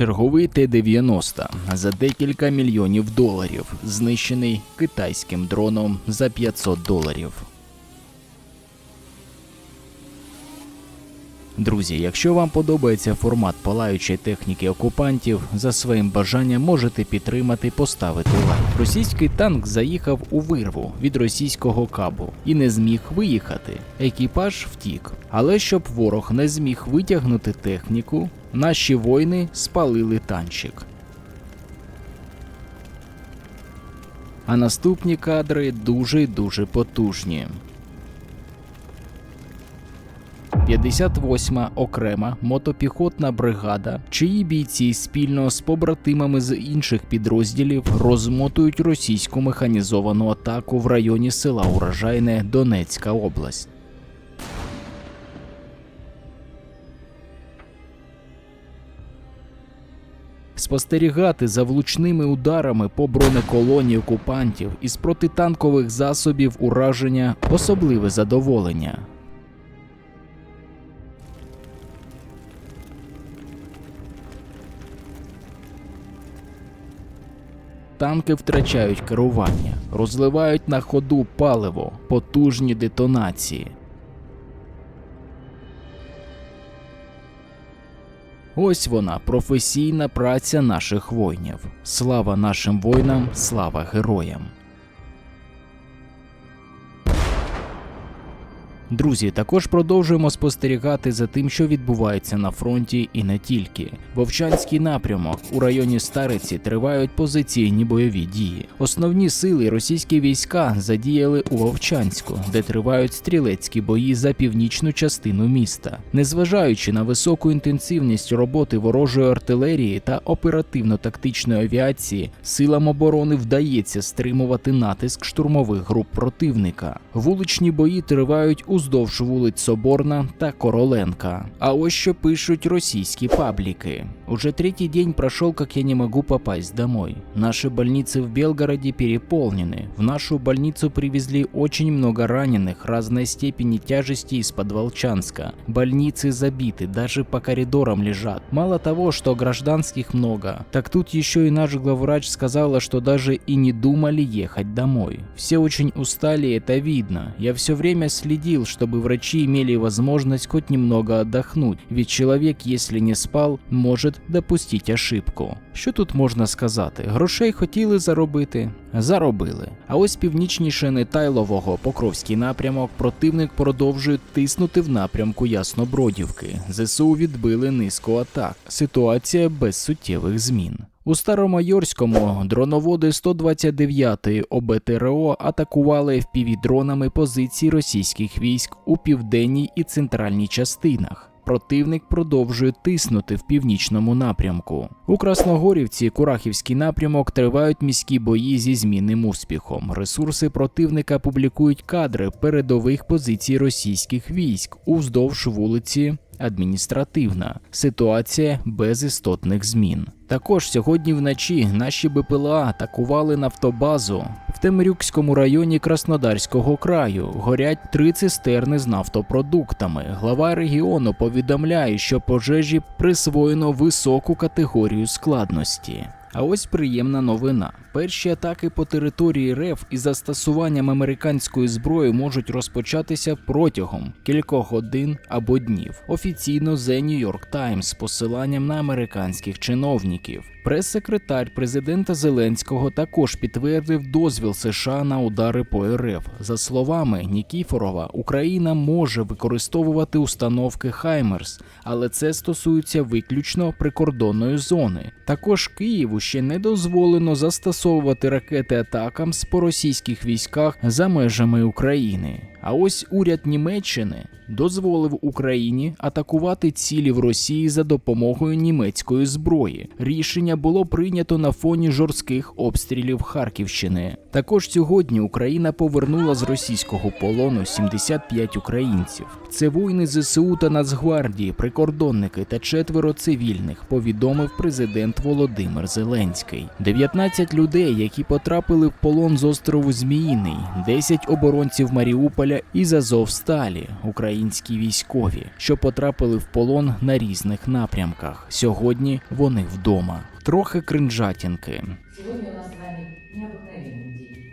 Черговий Т-90 за декілька мільйонів доларів, знищений китайським дроном за 500 доларів. Друзі, якщо вам подобається формат палаючої техніки окупантів, за своїм бажанням можете підтримати, поставити лайк. Російський танк заїхав у вирву від російського кабу і не зміг виїхати. Екіпаж втік. Але щоб ворог не зміг витягнути техніку, наші воїни спалили танчик. А наступні кадри дуже дуже потужні. 58-ма окрема мотопіхотна бригада, чиї бійці спільно з побратимами з інших підрозділів розмотують російську механізовану атаку в районі села Урожайне Донецька область. Спостерігати за влучними ударами по бронеколоні окупантів із протитанкових засобів ураження особливе задоволення. Танки втрачають керування, розливають на ходу паливо, потужні детонації. Ось вона професійна праця наших воїнів. Слава нашим воїнам, слава героям. Друзі, також продовжуємо спостерігати за тим, що відбувається на фронті, і не тільки. Вовчанський напрямок у районі Стариці тривають позиційні бойові дії. Основні сили російські війська задіяли у Вовчанську, де тривають стрілецькі бої за північну частину міста. Незважаючи на високу інтенсивність роботи ворожої артилерії та оперативно-тактичної авіації, силам оборони вдається стримувати натиск штурмових груп противника. Вуличні бої тривають уздовж вулиць Соборна та Короленка. А ось що пишуть російські пабліки. Уже третий день прошел, как я не могу попасть домой. Наши больницы в Белгороде переполнены. В нашу больницу привезли очень много раненых разной степени тяжести из-под Волчанска. Больницы забиты, даже по коридорам лежат. Мало того, что гражданских много, так тут еще и наш главврач сказала, что даже и не думали ехать домой. Все очень устали, это видно. Я все время следил, чтобы врачи имели возможность хоть немного отдохнуть, ведь человек, если не спал, может допустити ошибку. Що тут можна сказати? Грошей хотіли заробити, заробили. А ось північніше Нетайлового Покровський напрямок противник продовжує тиснути в напрямку Яснобродівки. ЗСУ відбили низку атак. Ситуація без суттєвих змін. У Старомайорському дроноводи 129-ї ОБТРО атакували впівдронами позиції російських військ у південній і центральній частинах. Противник продовжує тиснути в північному напрямку. У Красногорівці Курахівський напрямок тривають міські бої зі змінним успіхом. Ресурси противника публікують кадри передових позицій російських військ уздовж вулиці адміністративна. Ситуація без істотних змін. Також сьогодні вночі наші БПЛА атакували нафтобазу в Темрюкському районі Краснодарського краю. Горять три цистерни з нафтопродуктами. Глава регіону повідомляє, що пожежі присвоєно високу категорію складності. А ось приємна новина. Перші атаки по території РФ із застосуванням американської зброї можуть розпочатися протягом кількох годин або днів. Офіційно The New York Times з посиланням на американських чиновників. Прес-секретар президента Зеленського також підтвердив дозвіл США на удари по РФ. За словами Нікіфорова, Україна може використовувати установки Хаймерс, але це стосується виключно прикордонної зони. Також Києву ще не дозволено застосовувати ракети атакамс по російських військах за межами України. А ось уряд Німеччини дозволив Україні атакувати цілі в Росії за допомогою німецької зброї. Рішення було прийнято на фоні жорстких обстрілів Харківщини. Також сьогодні Україна повернула з російського полону 75 українців. Це воїни ЗСУ та Нацгвардії, прикордонники та четверо цивільних. Повідомив президент Володимир Зеленський. Зеленський. 19 людей, які потрапили в полон з острову Зміїний, 10 оборонців Маріуполя і з Азовсталі, українські військові, що потрапили в полон на різних напрямках. Сьогодні вони вдома. Трохи кринжатінки. Сегодня у нас с вами необыкновенный день.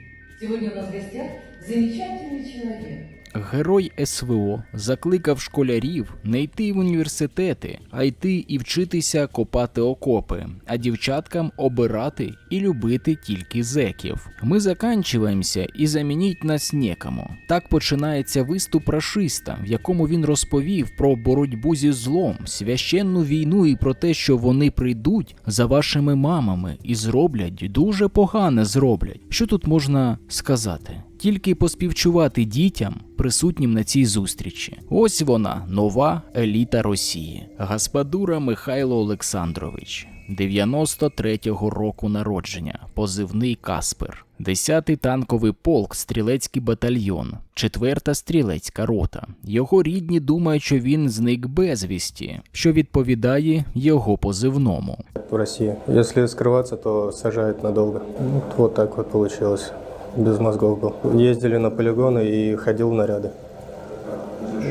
Сегодня у нас в гостях замечательный человек. Герой СВО закликав школярів не йти в університети, а йти і вчитися копати окопи, а дівчаткам обирати і любити тільки зеків. Ми заканчиваємося і замініть нас некому. Так починається виступ рашиста, в якому він розповів про боротьбу зі злом, священну війну і про те, що вони прийдуть за вашими мамами і зроблять дуже погане зроблять. Що тут можна сказати? Тільки поспівчувати дітям, присутнім на цій зустрічі. Ось вона, нова еліта Росії. Гаспадура Михайло Олександрович, 93-го року народження, позивний Каспер, 10-й танковий полк, стрілецький батальйон, 4-та стрілецька рота. Його рідні думають, що він зник безвісті, що відповідає його позивному. в России. Если скрываться, то сажают надолго. Вот, вот так вот получилось. Без мозгов был. Ездили на полигоны и ходил в наряды.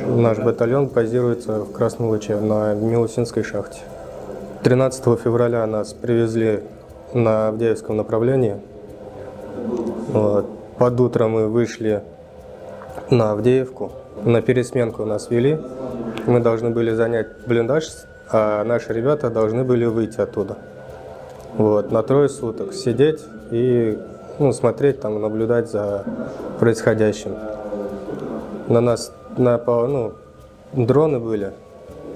Наш батальон базируется в Красном Луче на Милосинской шахте. 13 февраля нас привезли на Авдеевском направлении. Вот. Под утро мы вышли на Авдеевку. На пересменку нас вели. Мы должны были занять блиндаж, а наши ребята должны были выйти оттуда. Вот, на трое суток сидеть и ну, смотреть там, наблюдать за происходящим. На нас на, ну, дроны были.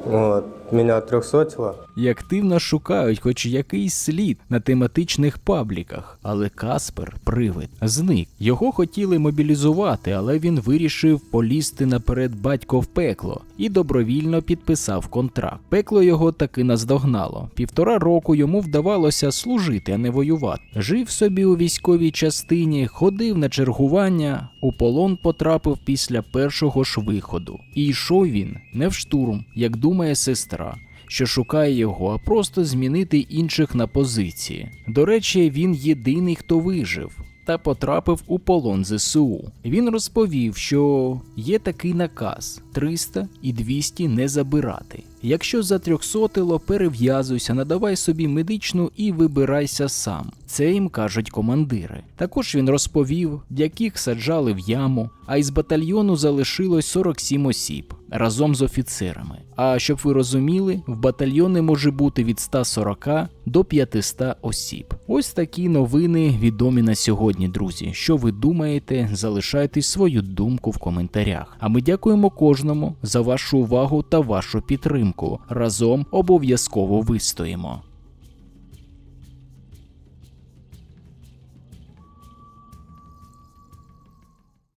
Вот, меня трехсотило. і активно шукають хоч якийсь слід на тематичних пабліках. Але Каспер, привид, зник. Його хотіли мобілізувати, але він вирішив полізти наперед батько в пекло і добровільно підписав контракт. Пекло його таки наздогнало. Півтора року йому вдавалося служити, а не воювати. Жив собі у військовій частині, ходив на чергування, у полон потрапив після першого ж виходу. І йшов він не в штурм, як думає сестра що шукає його, а просто змінити інших на позиції. До речі, він єдиний, хто вижив. Та потрапив у полон ЗСУ. Він розповів, що є такий наказ: 300 і 200 не забирати. Якщо затрьохсотило, перев'язуйся, надавай собі медичну і вибирайся сам. Це їм кажуть командири. Також він розповів, яких саджали в яму, а із батальйону залишилось 47 осіб разом з офіцерами. А щоб ви розуміли, в батальйони може бути від 140 до 500 осіб. Ось такі новини відомі на сьогодні, друзі. Що ви думаєте? Залишайте свою думку в коментарях. А ми дякуємо кожному за вашу увагу та вашу підтримку. Разом обов'язково вистоїмо.